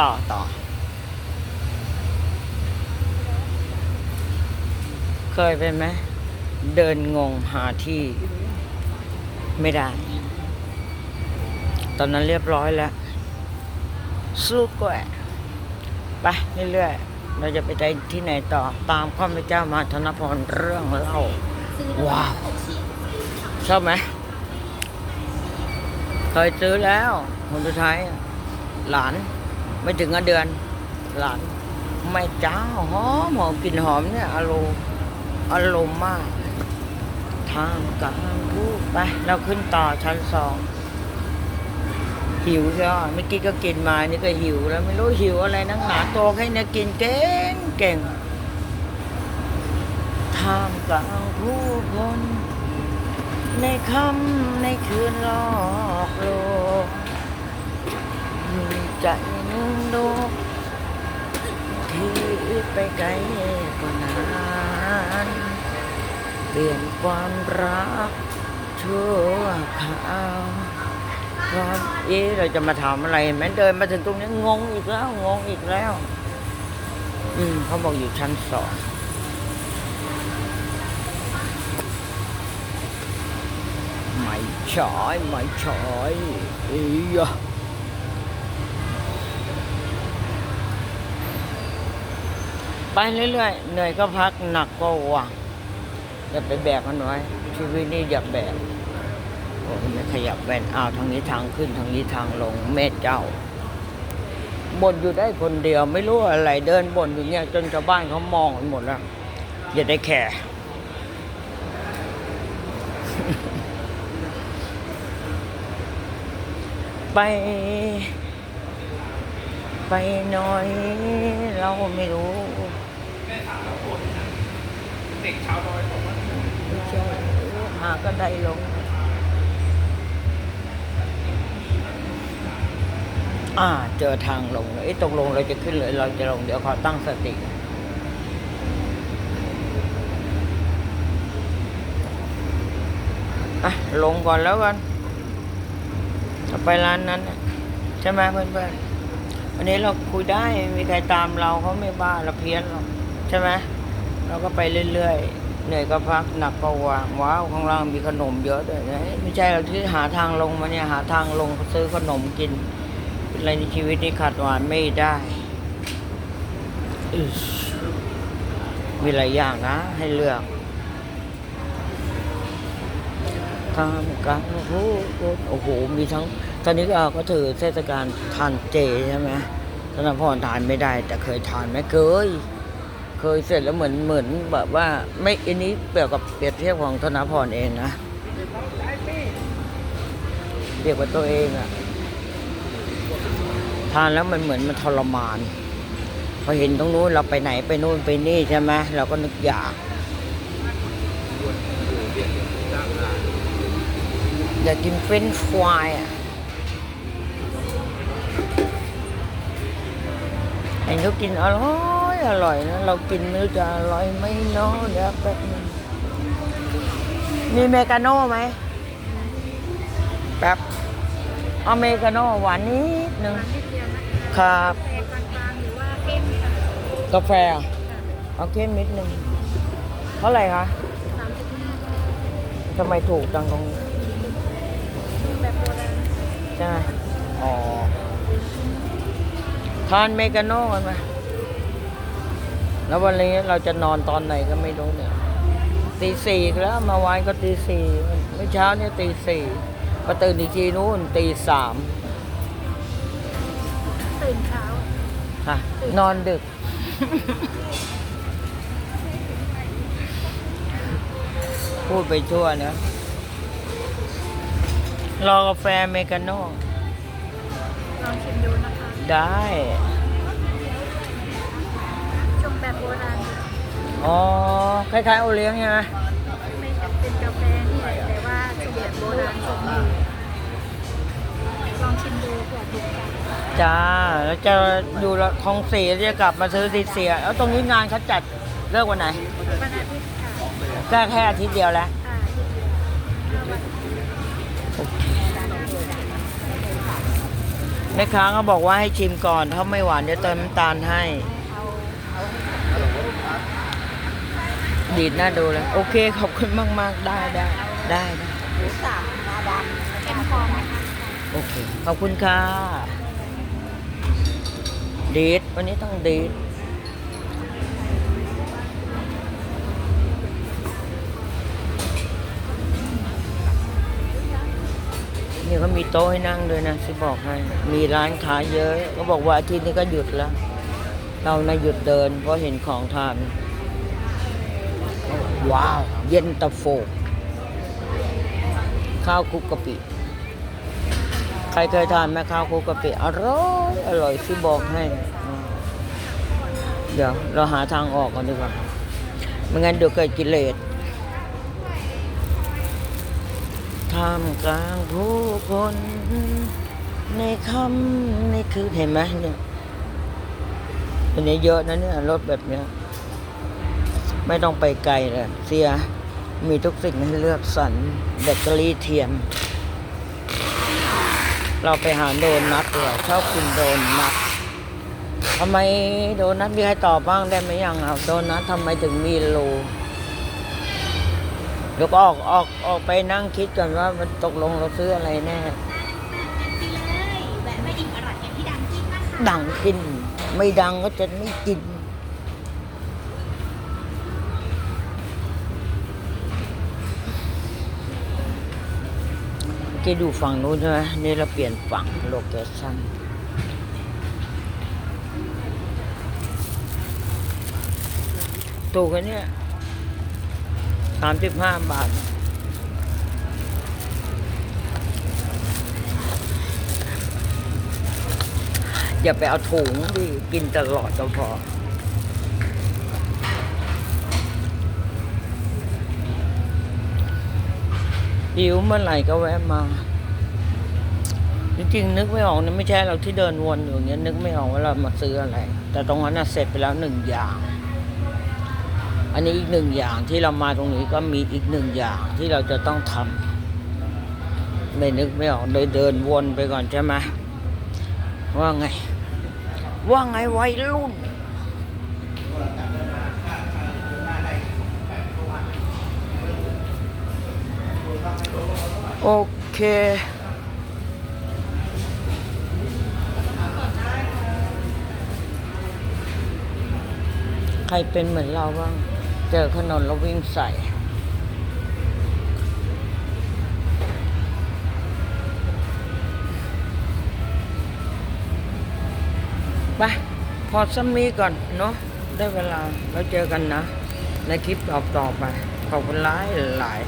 ต่อต่อ เคยเป็นไหม เดินงงหาที่ไม่ได้ ตอนนั้นเรียบร้อยแล้ว สู้กว่าไปเรื่อยๆ เราจะไปใจที่ไหนต่อ ตามข้าพเจ้ามาธนพรเรื่องเล่า ว้าวชอบไหมเคยซื้อแล้วคนสุดท้ายอะหลาน ไม่ถึงเดือนหลานไม่จ้าหอมหอมกลิ่นหอมเนี่ยอารมณ์อารมณ์มาก ทางกลางผู้ไปเราขึ้นต่อชั้นสองหิวใช่ไหมเมื่อกี้ก็กินมานี่ก็หิวแล้วไม่รู้หิวอะไรนักหนาโตแค่เนี้ยกินเก่งเก่งทามกลางผู้คนในค่ำในคืนหลอกโลกมีใจ ดวงที่ไปไกลกว่านั้นเปลี่ยนความรักชั่วคราวความเอ๊ะเราจะมาถามอะไรแม้เดินมาถึงตรงนี้งงอีกแล้วงงอีกแล้ว อืมเขาบอกอยู่ชั้นสองไม่ใช่ไม่ใช่อียะ ไปเรื่อยๆเหนื่อยก็พักหนักก็วางอย่าไปแบกมันไว้ชีวิตนี้อย่าแบกโอ้ไม่ขยับแว่นอ้าวทางนี้ทางขึ้นทางนี้ทางลงแม่เจ้าบ่นอยู่ได้คนเดียวไม่รู้อะไรเดินบ่นอยู่เนี่ยจนชาวบ้านเขามองกันหมดแล้วอย่าได้แคร์ไป ไปหน่อยเราไม่รู้ เด็กชาวดอยบอกว่าใช่หาก็ได้ลง อ่า เจอทางลงเลยตกลงเราจะขึ้นเลยเราจะลงเดี๋ยวขอตั้งสติอะลงก่อนแล้วกันไปร้านนั้นใช่ไหมเพื่อนๆวันนี้เราคุยได้มีใครตามเราเขาไม่บ้าเราเพี้ยนหรอก ใช่ไหมเราก็ไปเรื่อยๆเหนื่อยก็พักหนักก็วางว้าวข้างล่างมีขนมเยอะด้วยนะไม่ใช่เราที่หาทางลงมาเนี่ยหาทางลงซื้อขนมกินอะไรในชีวิตนี้ขาดหวานไม่ได้มีหลายอย่างนะ ให้เลือกทางการโอ้โหโอ้โห มีทั้ง ตอนนี้ก็ก็ถือเทศกาลทานเจใช่ไหมธนพรทานไม่ได้ แต่เคยทานไหมเคย เคยเสร็จแล้วเหมือนเหมือนแบบว่า ไม่อันนี้เปรียบกับเปรียบเทียบของธนพรเองนะเปรียบกับตัวเองอะทานแล้วมันเหมือนมันทรมาน พอเห็นตรงนู้นเราไปไหนไปนู่นไปนี่ใช่ไหมเราก็นึกอยากอยากกินเฟรนช์ฟรายอะเห็นเขากินอร่อย อร่อยนะเรากินไม่รู้จะอร่อยไหมเนาะเดี๋ยวแป๊บนึงมีเมกาโน่ไหมแป๊บเอาเมกาโน่หวานนิดนึงครับแต่กลางๆหรือว่าเข้มค่ะกาแฟอะเอาเข้มนิดนึงเท่าไหร่คะสามสิบห้าทำไมถูกจังตรงนี้แบบโบราณใช่ไหมอ๋อทานเมกาโน่กันไหม แล้ววันนี้เราจะนอนตอนไหนก็ไม่รู้เนี่ยตีสี่อีกแล้วเมาวานก็ตีสี่เมื่อเช้าเนี่ยตีสี่พอตื่นอีกทีนู้นตีสามตื่นเช้าค่ะนอนดึก พูดไปทั่วนะ รอกาแฟเมกาโน่ลองชิมดูนะคะ ได้ อ๋อ คล้ายๆโอเลี้ยงใช่ไหมไม่จำเป็นกาแฟนี่แต่ว่าชงแบบโบราณชงดีลองชิมดูเผื่อถูกใจจ้า แล้วจะอยู่ละคลองสี่จะกลับมาซื้อติดเสีย แล้วตรงนี้งานเขาจัดเลิกวันไหนวันอาทิตย์ค่ะก็แค่อาทิตย์เดียวแล้วค่ะอาทิตย์เดียวห้าวันแม่ค้าเขาบอกว่าให้ชิมก่อน ถ้าไม่หวานจะเติมน้ำตาลให้ เอาเอา ดีดน่าดูเลย โอเค ขอบคุณมาก ๆ ได้ได้ได้ได้หมูสับงาดำเข้มพอมคะโอเค ขอบคุณค่ะดีดวันนี้ต้องดีดนี่เขามีโต๊ะให้นั่งด้วยนะที่บอกให้ มีร้านค้าเยอะเขาบอกว่าอาทิตย์นี้ก็หยุดแล้ว เรานะหยุดเดินเพราะเห็นของทาน ว้าว เย็นตาโฟ ข้าวคุกกะปิ ใครเคยทานไหมข้าวคุกกะปิ อร่อย อร่อยที่บอกให้ เดี๋ยวเราหาทางออกกันดีกว่าไม่งั้นเดี๋ยวเกิดกิเลสท่ามกลางผู้คนในคำในคืนเห็นไหมเนี่ยอันนี้เยอะนะเนี่ยรถแบบเนี้ย ไม่ต้องไปไกลเลยเสียมีทุกสิ่งให้เลือกสรรแบตเตอรี่เทียม เราไปหาโดนัทเลยชอบกินโดนัททำไมโดนัทมีใครตอบบ้างได้ไหมยังอะโดนัททำไมถึงมีโลเดี๋ยวก็ออกออกออกไปนั่งคิดกันว่ามันตกลงเราซื้ออะไรแน่ไปเลยแวะมาอิ่มอร่อยกันที่ดังจิ้มนะคะดังกินไม่ดังก็จะไม่กิน กี้ดูฝั่งนู้นใช่ไหมนี่เราเปลี่ยนฝั่งโลเคชั่นถูกกันเนี่ยสามสิบห้าบาท อย่าไปเอาถุงดิกินตลอดก็พอ หิวเมื่อไหร่ก็แวะมาจริงๆนึกไม่ออกนะไม่ใช่เราที่เดินวนอยู่อย่างเงี้ยนึกไม่ออกว่าเรามาซื้ออะไร แต่ตรงนั้นนะเสร็จไปแล้วหนึ่งอย่าง อันนี้อีกหนึ่งอย่างที่เรามาตรงนี้ก็มีอีกหนึ่งอย่างที่เราจะต้องทำไม่นึกไม่ออกเลยเดินวนไปก่อนใช่ไหมว่าไง ว่าไงวัยรุ่น โอเค ใครเป็นเหมือนเราบ้าง เจอถนนแล้ววิ่งใส่ไปพอซัมมีก่อนเนาะได้เวลาเราเจอกันนะ ในคลิปต่อๆไป ขอบคุณหลายหลาย